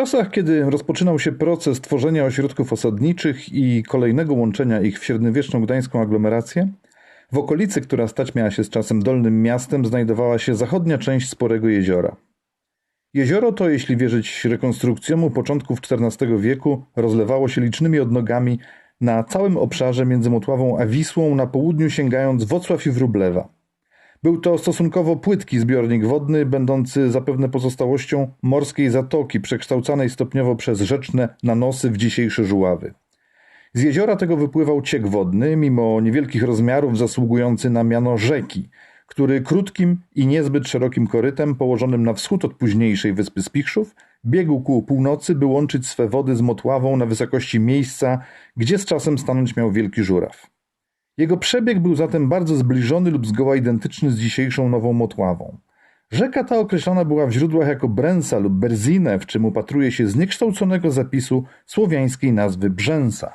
czasach, kiedy rozpoczynał się proces tworzenia ośrodków osadniczych i kolejnego łączenia ich w średniowieczną gdańską aglomerację, w okolicy, która stać miała się z czasem dolnym miastem, znajdowała się zachodnia część sporego jeziora. Jezioro to, jeśli wierzyć rekonstrukcjom u początków XIV wieku, rozlewało się licznymi odnogami na całym obszarze między Motławą a Wisłą, na południu sięgając Wocław i Wróblewa. Był to stosunkowo płytki zbiornik wodny, będący zapewne pozostałością morskiej zatoki, przekształcanej stopniowo przez rzeczne nanosy w dzisiejsze żuławy. Z jeziora tego wypływał ciek wodny, mimo niewielkich rozmiarów zasługujący na miano rzeki, który krótkim i niezbyt szerokim korytem położonym na wschód od późniejszej wyspy Spichrzów biegł ku północy, by łączyć swe wody z Motławą na wysokości miejsca, gdzie z czasem stanąć miał wielki żuraw. Jego przebieg był zatem bardzo zbliżony lub zgoła identyczny z dzisiejszą Nową Motławą. Rzeka ta określana była w źródłach jako Brensa lub Berzine, w czym upatruje się zniekształconego zapisu słowiańskiej nazwy Brzęsa.